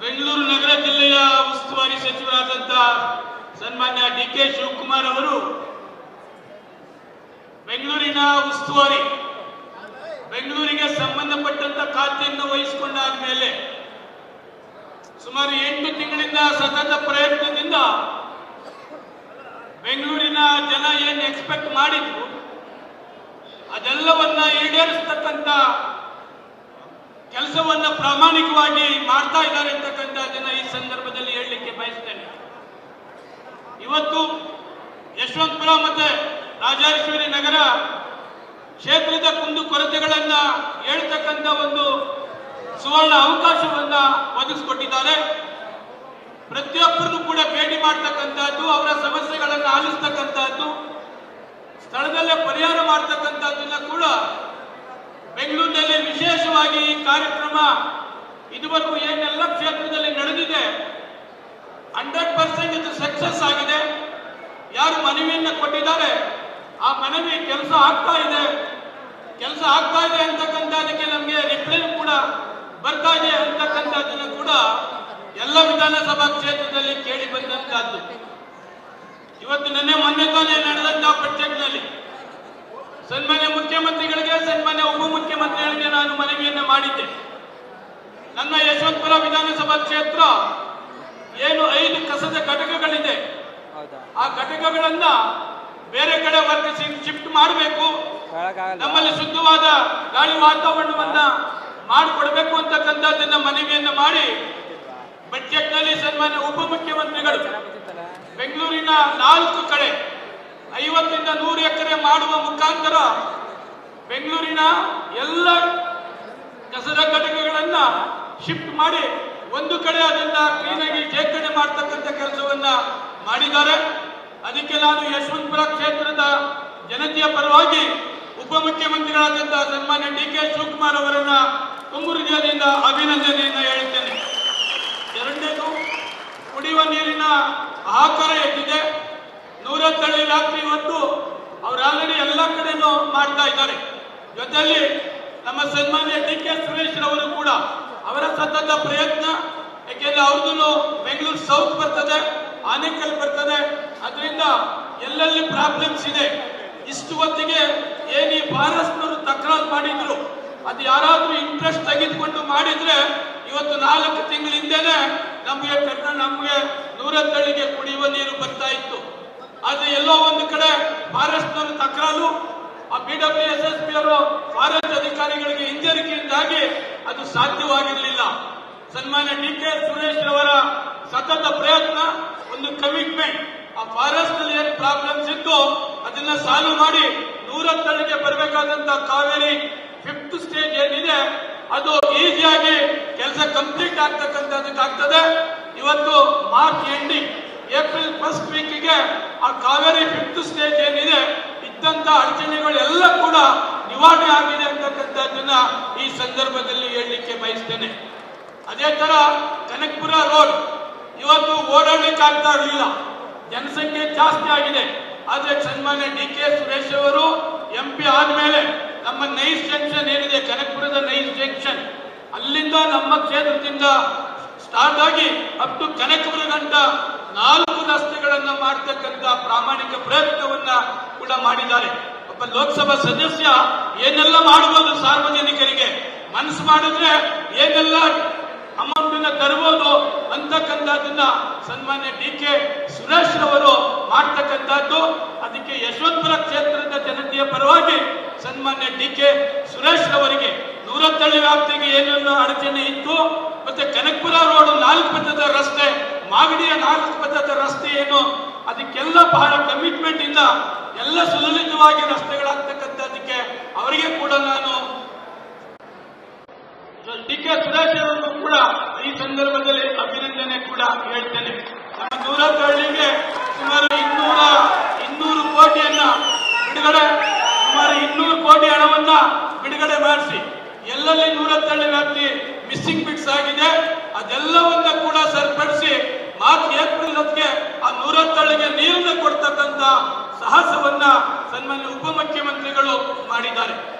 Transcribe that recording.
ಬೆಂಗಳೂರು ನಗರ ಜಿಲ್ಲೆಯ ಉಸ್ತುವಾರಿ ಸಚಿವರಾದಂತ ಸನ್ಮಾನ್ಯ ಡಿ ಕೆ ಶಿವಕುಮಾರ್ ಅವರು ಬೆಂಗಳೂರಿನ ಉಸ್ತುವಾರಿ, ಬೆಂಗಳೂರಿಗೆ ಸಂಬಂಧಪಟ್ಟಂತ ಖಾತೆಯನ್ನು ವಹಿಸಿಕೊಂಡಾದ ಮೇಲೆ ಸುಮಾರು ಎಂಟು ತಿಂಗಳಿಂದ ಸತತ ಪ್ರಯತ್ನದಿಂದ ಬೆಂಗಳೂರಿನ ಜನ ಏನ್ ಎಕ್ಸ್ಪೆಕ್ಟ್ ಮಾಡಿದ್ರು, ಅದೆಲ್ಲವನ್ನ ಈಡೇರಿಸ್ತಕ್ಕಂಥ ಕೆಲಸವನ್ನ ಪ್ರಾಮಾಣಿಕವಾಗಿ ಮಾಡ್ತಾ ಇದ್ದಾರೆ ಅಂತಕ್ಕಂಥ ಜನ ಈ ಸಂದರ್ಭದಲ್ಲಿ ಹೇಳಲಿಕ್ಕೆ ಬಯಸ್ತೇನೆ. ಇವತ್ತು ಯಶವಂತಪುರ ಮತ್ತೆ ರಾಜೇಶ್ವರಿ ನಗರ ಕ್ಷೇತ್ರದ ಕುಂದು ಕೊರತೆಗಳನ್ನ ಹೇಳ್ತಕ್ಕಂಥ ಒಂದು ಸುವರ್ಣ ಅವಕಾಶವನ್ನ ಒದಗಿಸ್ಕೊಟ್ಟಿದ್ದಾರೆ. ಪ್ರತಿಯೊಬ್ಬರನ್ನು ಕೂಡ ಭೇಟಿ ಮಾಡ್ತಕ್ಕಂಥದ್ದು, ಅವರ ಸಮಸ್ಯೆಗಳನ್ನು ಆಲಿಸ್ತಕ್ಕಂಥದ್ದು, ಸ್ಥಳದಲ್ಲೇ ಪರಿಹಾರ ಮಾಡ್ತಕ್ಕಂಥದ್ದನ್ನ ಕೂಡ ವಿಶೇಷವಾಗಿ ಈ ಕಾರ್ಯಕ್ರಮ ಇದುವರೆಗೂ ಏನೆಲ್ಲ ಕ್ಷೇತ್ರದಲ್ಲಿ ನಡೆದಿದೆ, ಹಂಡ್ರೆಡ್ ಪರ್ಸೆಂಟ್ ಇದು ಸಕ್ಸಸ್ ಆಗಿದೆ. ಯಾರು ಮನವಿಯನ್ನು ಕೊಟ್ಟಿದ್ದಾರೆ, ಆ ಮನವಿ ಕೆಲಸ ಆಗ್ತಾ ಇದೆ. ಕೆಲಸ ಆಗ್ತಾ ಇದೆ ಅಂತಕ್ಕಂಥದಕ್ಕೆ ನಮಗೆ ರಿಪ್ಲೈ ಕೂಡ ಬರ್ತಾ ಇದೆ ಅಂತಕ್ಕಂಥದ್ದನ್ನು ಕೂಡ ಎಲ್ಲ ವಿಧಾನಸಭಾ ಕ್ಷೇತ್ರದಲ್ಲಿ ಕೇಳಿ ಬಂದಂತಹದ್ದು. ಇವತ್ತು ನಿನ್ನೆ ಮೊನ್ನೆ ತಾನೇ ನಡೆದಂತಹ ಬಜೆಟ್ನಲ್ಲಿ ಸನ್ಮಾನ್ಯ ಮುಖ್ಯಮಂತ್ರಿಗಳಿಗೆ ಸನ್ಮಾನ್ಯ ಉಪಮುಖ್ಯಮಂತ್ರಿಗಳಿಗೆ ನಾನು ಮನವಿಯನ್ನು ಮಾಡಿದ್ದೆ. ನನ್ನ ಯಶವಂತಪುರ ವಿಧಾನಸಭಾ ಕ್ಷೇತ್ರ ಏನು ಐದು ಕಸದ ಘಟಕಗಳಿದೆ. ಆ ಘಟಕಗಳನ್ನ ಬೇರೆ ಕಡೆ ವರ್ಗಿಸಿ ಶಿಫ್ಟ್ ಮಾಡಬೇಕು. ನಮ್ಮಲ್ಲಿ ಶುದ್ಧವಾದ ಗಾಳಿ ವಾತಾವರಣವನ್ನ ಮಾಡಿಕೊಡ್ಬೇಕು ಅಂತಕ್ಕಂಥದ್ದನ್ನ ಮನವಿಯನ್ನು ಮಾಡಿ ಬಜೆಟ್ನಲ್ಲಿ ಸನ್ಮಾನ್ಯ ಉಪಮುಖ್ಯಮಂತ್ರಿಗಳು ಬೆಂಗಳೂರಿನ ನಾಲ್ಕು ಕಡೆ ಐವತ್ತರಿಂದ ನೂರು ಎಕರೆ ಮಾಡುವ ಮುಖಾಂತರ ಬೆಂಗಳೂರಿನ ಎಲ್ಲ ಕಸದ ಘಟಕಗಳನ್ನ ಶಿಫ್ಟ್ ಮಾಡಿ ಒಂದು ಕಡೆ ಅದನ್ನ ಕ್ಲೀನಾಗಿ ಶೇಖರಣೆ ಮಾಡ್ತಕ್ಕಂಥ ಕೆಲಸವನ್ನ ಮಾಡಿದ್ದಾರೆ. ಅದಕ್ಕೆ ನಾನು ಯಶವಂತಪುರ ಕ್ಷೇತ್ರದ ಜನತೆಯ ಪರವಾಗಿ ಉಪಮುಖ್ಯಮಂತ್ರಿಗಳಾದಂತಹ ಸನ್ಮಾನ್ಯ ಡಿ ಕೆ ಶಿವಕುಮಾರ್ ಅವರನ್ನ ತುಂಬು ಜಿಲ್ಲೆಯಿಂದ ಅಭಿನಂದನೆಯನ್ನ ಹೇಳುತ್ತೇನೆ. ಎರಡನೇದು, ಕುಡಿಯುವ ನೀರಿನ ಆಹಾಕಾರ ಹೆಚ್ಚಿದೆ. ನೂರತ್ತಳ್ಳಿ ರಾತ್ರಿ ಇವತ್ತು ಅವ್ರು ಆಲ್ರೆಡಿ ಎಲ್ಲ ಕಡೆನೂ ಮಾಡ್ತಾ ಇದ್ದಾರೆ. ಜೊತೆಯಲ್ಲಿ ನಮ್ಮ ಸನ್ಮಾನ್ಯ ಡಿ ಕೆ ಸುರೇಶ್ ರವರು ಕೂಡ ಅವರ ಸತತ ಪ್ರಯತ್ನ ಯಾಕೆಂದ್ರೆ ಅವ್ರದ್ದು ಬೆಂಗಳೂರು ಸೌತ್ ಬರ್ತದೆ, ಆನೇಕಲ್ ಬರ್ತದೆ. ಅದರಿಂದ ಎಲ್ಲೆಲ್ಲಿ ಪ್ರಾಬ್ಲಮ್ಸ್ ಇದೆ, ಇಷ್ಟು ಹೊತ್ತಿಗೆ ಏನ್ ಈ ಭಾರಸ್ನವರು ತಕರಾರು ಮಾಡಿದ್ರು, ಅದು ಯಾರಾದ್ರೂ ಇಂಟ್ರೆಸ್ಟ್ ತೆಗೆದುಕೊಂಡು ಮಾಡಿದ್ರೆ ಇವತ್ತು ನಾಲ್ಕು ತಿಂಗಳ ಹಿಂದೆನೆ ನಮಗೆ ಕರ್ನಾ, ನಮಗೆ ನೂರತ್ತಳ್ಳಿಗೆ ಕುಡಿಯುವ ನೀರು ಬರ್ತಾ ಇತ್ತು. ಆದ್ರೆ ಎಲ್ಲೋ ಒಂದು ಕಡೆ ಫಾರೆಸ್ಟ್ನವರು ತಕರಾರು ಆ B W S S P ಅವರು ಫಾರೆಸ್ಟ್ ಅಧಿಕಾರಿಗಳಿಗೆ ಹಿಂಜರಿಕೆಯಿಂದಾಗಿ ಅದು ಸಾಧ್ಯವಾಗಿರಲಿಲ್ಲ. ಸನ್ಮಾನ್ಯ ಡಿ ಕೆ ಸುರೇಶ್ ಅವರ ಸತತ ಪ್ರಯತ್ನ, ಒಂದು ಕಮಿಟ್ಮೆಂಟ್ ಆ ಫಾರೆಸ್ಟ್ನಲ್ಲಿ ಏನು ಪ್ರಾಬ್ಲಮ್ಸ್ ಇತ್ತು, ಅದನ್ನ ಸಾಲ್ವ್ ಮಾಡಿ ನೂರತ್ತಳಿಗೆ ಬರಬೇಕಾದಂತ ಕಾವೇರಿ ಫಿಫ್ತ್ ಸ್ಟೇಜ್ ಏನಿದೆ, ಅದು ಈಸಿಯಾಗಿ ಕೆಲಸ ಕಂಪ್ಲೀಟ್ ಆಗ್ತಕ್ಕಂಥದ್ದಕ್ಕಾಗ್ತದೆ ಇವತ್ತು ಮಾರ್ಚ್ ಎಂಡಿಂಗ್ ಏಪ್ರಿಲ್ ಫಸ್ಟ್ ವೀಕಿಗೆ ಆ ಕಾವೇರಿ ಫಿಫ್ತ್ ಸ್ಟೇಜ್ ಏನಿದೆ ನಿವಾರಣೆ ಆಗಿದೆ ಅಂತಕ್ಕಂಥದ್ದನ್ನ ಈ ಸಂದರ್ಭದಲ್ಲಿ ಹೇಳಲಿಕ್ಕೆ ಬಯಸ್ತೇನೆ. ಅದೇ ತರ ಕನಕಪುರ ರೋಡ್ ಇವತ್ತು ಓಡಾಡಲಿಕ್ಕೆ ಆಗ್ತಾ ಇರಲಿಲ್ಲ. ಜನಸಂಖ್ಯೆ ಜಾಸ್ತಿ ಆಗಿದೆ. ಆದ್ರೆ ಸನ್ಮಾನ್ಯ ಡಿ ಕೆ ಸುರೇಶ್ ಅವರು ಎಂ ಪಿ ಆದ್ಮೇಲೆ ನಮ್ಮ ನೈಸ್ ಜಂಕ್ಷನ್ ಏನಿದೆ, ಕನಕಪುರದ ನೈಸ್ ಜಂಕ್ಷನ್, ಅಲ್ಲಿಂದ ನಮ್ಮ ಕ್ಷೇತ್ರದಿಂದ ಸ್ಟಾರ್ಟ್ ಆಗಿ ಅಪ್ ಟು ಕನಕಪುರ ಗಂಟ ನಾಲ್ಕು ರಸ್ತೆಗಳನ್ನು ಮಾಡ್ತಕ್ಕಂಥ ಪ್ರಾಮಾಣಿಕ ಪ್ರಯತ್ನವನ್ನ ಕೂಡ ಮಾಡಿದ್ದಾರೆ. ಒಬ್ಬ ಲೋಕಸಭಾ ಸದಸ್ಯ ಏನೆಲ್ಲ ಮಾಡಬಹುದು ಸಾರ್ವಜನಿಕರಿಗೆ? ಮನಸ್ಸು ಮಾಡಿದ್ರೆ ಏನೆಲ್ಲ ಅಮೌಂಟ್ ತರಬಹುದು ಅಂತಕ್ಕಂಥದ್ದನ್ನ ಸನ್ಮಾನ್ಯ ಡಿ ಕೆ ಸುರೇಶ್ ಅವರು ಮಾಡ್ತಕ್ಕಂಥದ್ದು. ಅದಕ್ಕೆ ಯಶವಂತಪುರ ಕ್ಷೇತ್ರದ ಜನತೆಯ ಪರವಾಗಿ ಸನ್ಮಾನ್ಯ ಡಿ ಕೆ ಸುರೇಶ್ ಅವರಿಗೆ ನೂರತ್ತಳ್ಳಿ ವ್ಯಾಪ್ತಿಗೆ ಏನೇನು ಅಡಚಣೆ ಇತ್ತು. ಮತ್ತೆ ಕನಕಪುರ ರೋಡ್ ನಾಲ್ಕು ಪಥದ ರಸ್ತೆ, ಮಾಗಡಿಯ ನಾಲ್ಕು ಪಥದ ರಸ್ತೆ ಏನು? ಅದಕ್ಕೆಲ್ಲ ಬಹಳ ಕಮಿಟ್ಮೆಂಟ್ ಇಂದ ಎಲ್ಲ ಸುಲಲಿತವಾಗಿ ರಸ್ತೆಗಳಾಗ್ತಕ್ಕಂಥದ್ದಕ್ಕೆ ಅವರಿಗೆ ಕೂಡ ನಾನು ಡಿ ಕೆ ಸುರೇಶ್ ಕೂಡ ಈ ಸಂದರ್ಭದಲ್ಲಿ ಅಭಿನಂದನೆ ಕೂಡ ಹೇಳ್ತೇನೆ. ನಮ್ಮ ಹಳ್ಳಿಗೆ ಸುಮಾರು ಇನ್ನೂರ, ಇನ್ನೂರು ಕೋಟಿಯನ್ನ ಬಿಡುಗಡೆ, ಸುಮಾರು ಇನ್ನೂರು ಕೋಟಿ ಹಣವನ್ನ ಬಿಡುಗಡೆ ಮಾಡಿಸಿ. ಎಲ್ಲೆಲ್ಲಿ ತಳ್ಳಿ ವ್ಯಾಪ್ತಿ ಮಿಸ್ಸಿಂಗ್ ಬಿಟ್ಸ್ ಆಗಿದೆ, ಅದೆಲ್ಲವನ್ನ ಕೂಡ ಸರಿಪಡಿಸಿ ಮಾರ್ಚ್ ಏಪ್ರಿಲ್ ಹೊತ್ತಿಗೆ ಆ ನೂರತ್ತಳ್ಳಿಗೆ ನೀರನ್ನು ಕೊಡ್ತಕ್ಕಂಥ ಸಾಹಸವನ್ನ ಸನ್ಮಾನ್ಯ ಉಪಮುಖ್ಯಮಂತ್ರಿಗಳು ಮಾಡಿದ್ದಾರೆ.